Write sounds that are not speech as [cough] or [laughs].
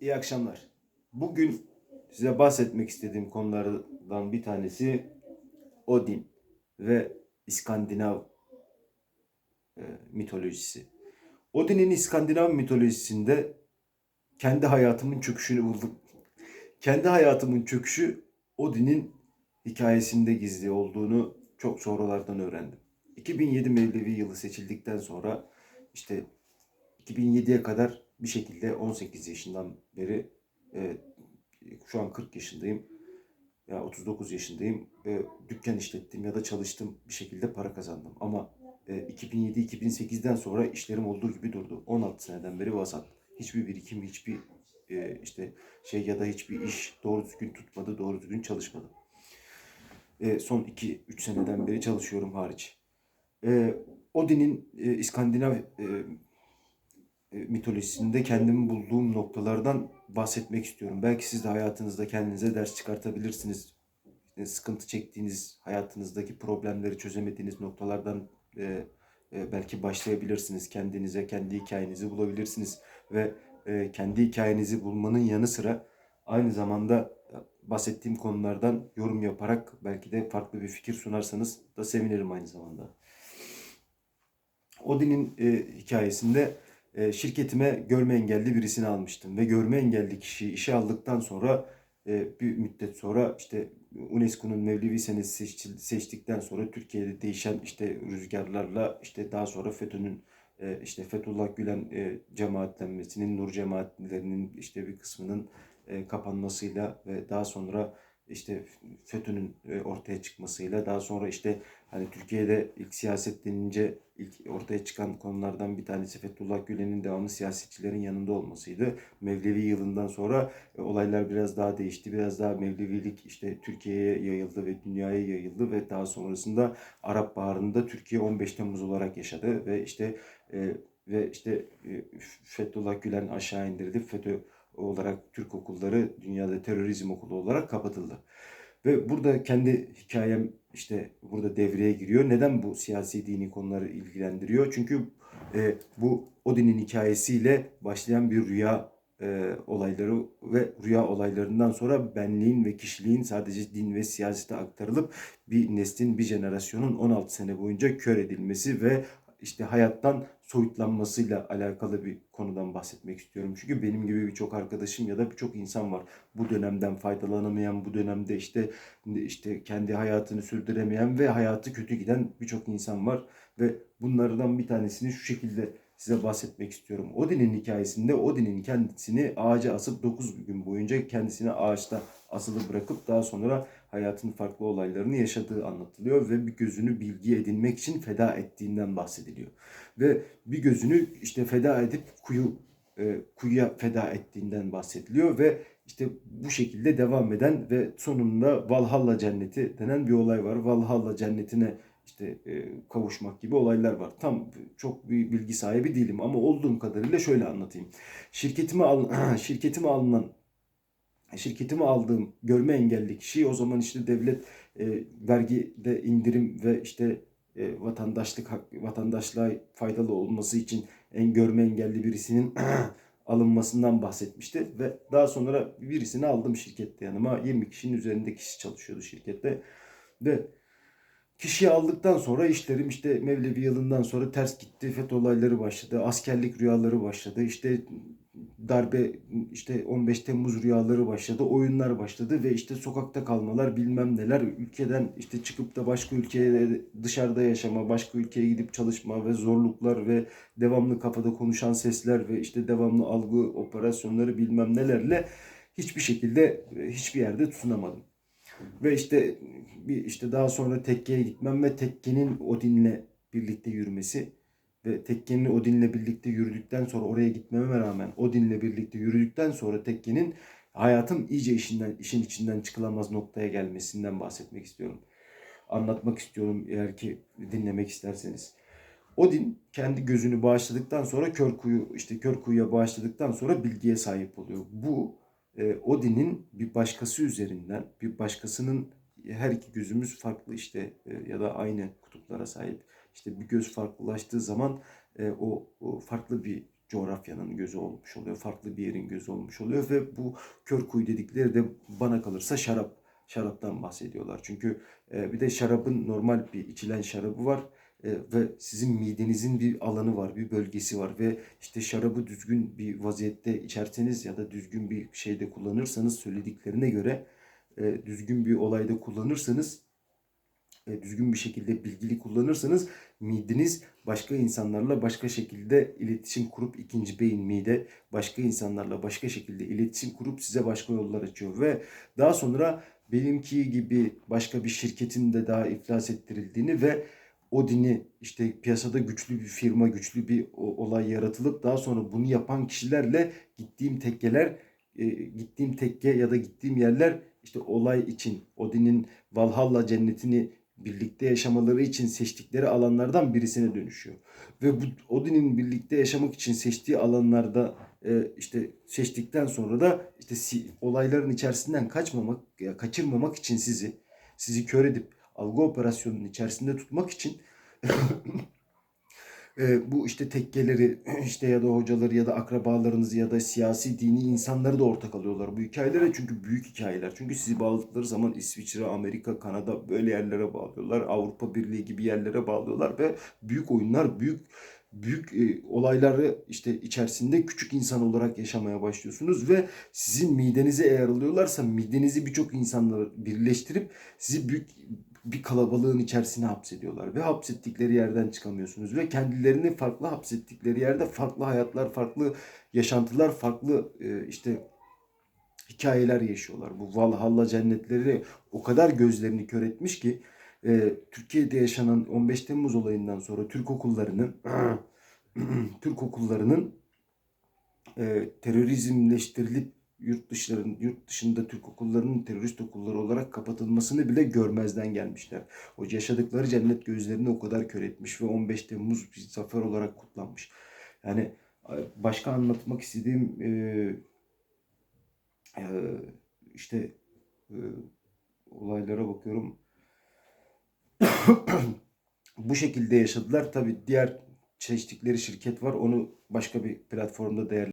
İyi akşamlar. Bugün size bahsetmek istediğim konulardan bir tanesi Odin ve İskandinav e, mitolojisi. Odin'in İskandinav mitolojisinde kendi hayatımın çöküşünü buldum. [laughs] Kendi hayatımın çöküşü Odin'in hikayesinde gizli olduğunu çok sonralardan öğrendim. 2007 Mevlevi yılı seçildikten sonra işte 2007'ye kadar bir şekilde 18 yaşından beri e, şu an 40 yaşındayım. Ya 39 yaşındayım. E, dükkan işlettim ya da çalıştım. Bir şekilde para kazandım. Ama e, 2007-2008'den sonra işlerim olduğu gibi durdu. 16 seneden beri vasat. Hiçbir birikim, hiçbir e, işte şey ya da hiçbir iş doğru düzgün tutmadı, doğru düzgün çalışmadı. E, son 2-3 seneden beri çalışıyorum hariç. E, Odin'in e, İskandinav e, mitolojisinde kendimi bulduğum noktalardan bahsetmek istiyorum. Belki siz de hayatınızda kendinize ders çıkartabilirsiniz. İşte sıkıntı çektiğiniz, hayatınızdaki problemleri çözemediğiniz noktalardan e, e, belki başlayabilirsiniz. Kendinize, kendi hikayenizi bulabilirsiniz. Ve e, kendi hikayenizi bulmanın yanı sıra aynı zamanda e, bahsettiğim konulardan yorum yaparak belki de farklı bir fikir sunarsanız da sevinirim aynı zamanda. Odin'in e, hikayesinde e, şirketime görme engelli birisini almıştım. Ve görme engelli kişiyi işe aldıktan sonra e, bir müddet sonra işte UNESCO'nun Mevlevi senesi seçtikten sonra Türkiye'de değişen işte rüzgarlarla işte daha sonra FETÖ'nün e, işte Fethullah Gülen e, cemaatlenmesinin, Nur cemaatlerinin işte bir kısmının kapanmasıyla ve daha sonra işte FETÖ'nün e, ortaya çıkmasıyla daha sonra işte hani Türkiye'de ilk siyaset denince ilk ortaya çıkan konulardan bir tanesi Fethullah Gülen'in devamlı siyasetçilerin yanında olmasıydı. Mevlevi yılından sonra e, olaylar biraz daha değişti. Biraz daha Mevlevilik işte Türkiye'ye yayıldı ve dünyaya yayıldı ve daha sonrasında Arap Baharı'nda Türkiye 15 Temmuz olarak yaşadı ve işte e, ve işte Fethullah Gülen aşağı indirildi. FETÖ olarak Türk okulları dünyada terörizm okulu olarak kapatıldı. Ve burada kendi hikayem işte burada devreye giriyor. Neden bu siyasi dini konuları ilgilendiriyor? Çünkü e, bu Odin'in hikayesiyle başlayan bir rüya e, olayları ve rüya olaylarından sonra benliğin ve kişiliğin sadece din ve siyasete aktarılıp bir neslin, bir jenerasyonun 16 sene boyunca kör edilmesi ve işte hayattan soyutlanmasıyla alakalı bir konudan bahsetmek istiyorum. Çünkü benim gibi birçok arkadaşım ya da birçok insan var. Bu dönemden faydalanamayan, bu dönemde işte işte kendi hayatını sürdüremeyen ve hayatı kötü giden birçok insan var ve bunlardan bir tanesini şu şekilde size bahsetmek istiyorum. Odin'in hikayesinde Odin'in kendisini ağaca asıp 9 gün boyunca kendisini ağaçta asılı bırakıp daha sonra hayatın farklı olaylarını yaşadığı anlatılıyor ve bir gözünü bilgi edinmek için feda ettiğinden bahsediliyor. Ve bir gözünü işte feda edip kuyu e, kuyuya feda ettiğinden bahsediliyor ve işte bu şekilde devam eden ve sonunda Valhalla cenneti denen bir olay var. Valhalla cennetine işte e, kavuşmak gibi olaylar var. Tam çok bir bilgi sahibi değilim ama olduğum kadarıyla şöyle anlatayım. Şirketime al [clears throat] şirketime alınan şirketime aldığım görme engelli kişi o zaman işte devlet e, vergide indirim ve işte e, vatandaşlık vatandaşlığa faydalı olması için en görme engelli birisinin [clears throat] alınmasından bahsetmişti ve daha sonra birisini aldım şirkette yanıma 20 kişinin üzerinde kişi çalışıyordu şirkette ve Kişiyi aldıktan sonra işlerim işte Mevlevi yılından sonra ters gitti. FETÖ olayları başladı. Askerlik rüyaları başladı. İşte darbe işte 15 Temmuz rüyaları başladı. Oyunlar başladı ve işte sokakta kalmalar bilmem neler. Ülkeden işte çıkıp da başka ülkeye dışarıda yaşama, başka ülkeye gidip çalışma ve zorluklar ve devamlı kafada konuşan sesler ve işte devamlı algı operasyonları bilmem nelerle hiçbir şekilde hiçbir yerde tutunamadım. Ve işte bir işte daha sonra tekkeye gitmem ve tekkenin Odin'le birlikte yürümesi ve tekkenin Odin'le birlikte yürüdükten sonra oraya gitmeme rağmen Odin'le birlikte yürüdükten sonra tekkenin hayatım iyice işinden işin içinden çıkılamaz noktaya gelmesinden bahsetmek istiyorum. Anlatmak istiyorum eğer ki dinlemek isterseniz. Odin kendi gözünü bağışladıktan sonra kör kuyu işte kör kuyuya bağışladıktan sonra bilgiye sahip oluyor. Bu e, Odin'in bir başkası üzerinden bir başkasının her iki gözümüz farklı işte e, ya da aynı kutuplara sahip. İşte bir göz farklılaştığı zaman e, o, o farklı bir coğrafyanın gözü olmuş oluyor. Farklı bir yerin gözü olmuş oluyor ve bu kör kuyu dedikleri de bana kalırsa şarap. Şaraptan bahsediyorlar. Çünkü e, bir de şarabın normal bir içilen şarabı var. E, ve sizin midenizin bir alanı var, bir bölgesi var ve işte şarabı düzgün bir vaziyette içerseniz ya da düzgün bir şeyde kullanırsanız söylediklerine göre e, düzgün bir olayda kullanırsanız e, düzgün bir şekilde bilgili kullanırsanız mideniz başka insanlarla başka şekilde iletişim kurup ikinci beyin mide başka insanlarla başka şekilde iletişim kurup size başka yollar açıyor. Ve daha sonra benimki gibi başka bir şirketin de daha iflas ettirildiğini ve Odin'i işte piyasada güçlü bir firma, güçlü bir olay yaratılıp daha sonra bunu yapan kişilerle gittiğim tekkeler, e, gittiğim tekke ya da gittiğim yerler işte olay için Odin'in Valhalla cennetini birlikte yaşamaları için seçtikleri alanlardan birisine dönüşüyor. Ve bu Odin'in birlikte yaşamak için seçtiği alanlarda e, işte seçtikten sonra da işte si- olayların içerisinden kaçmamak ya kaçırmamak için sizi sizi kör edip algı operasyonunun içerisinde tutmak için [laughs] e, bu işte tekkeleri [clears throat] işte ya da hocaları ya da akrabalarınızı ya da siyasi dini insanları da ortak alıyorlar bu hikayelere çünkü büyük hikayeler. Çünkü sizi bağladıkları zaman İsviçre, Amerika, Kanada böyle yerlere bağlıyorlar. Avrupa Birliği gibi yerlere bağlıyorlar ve büyük oyunlar, büyük büyük e, olayları işte içerisinde küçük insan olarak yaşamaya başlıyorsunuz ve sizin midenize eğer alıyorlarsa midenizi birçok insanla birleştirip sizi büyük bir kalabalığın içerisine hapsediyorlar ve hapsettikleri yerden çıkamıyorsunuz ve kendilerini farklı hapsettikleri yerde farklı hayatlar, farklı yaşantılar, farklı e, işte hikayeler yaşıyorlar. Bu Valhalla cennetleri o kadar gözlerini kör etmiş ki e, Türkiye'de yaşanan 15 Temmuz olayından sonra Türk okullarının [clears throat] Türk okullarının e, terörizmleştirilip yurt dışların yurt dışında Türk okullarının terörist okulları olarak kapatılmasını bile görmezden gelmişler. O yaşadıkları cennet gözlerini o kadar kör etmiş ve 15 Temmuz bir zafer olarak kutlanmış. Yani başka anlatmak istediğim e, e, işte e, olaylara bakıyorum. [coughs] Bu şekilde yaşadılar. Tabii diğer seçtikleri şirket var. Onu başka bir platformda değerlendirelim.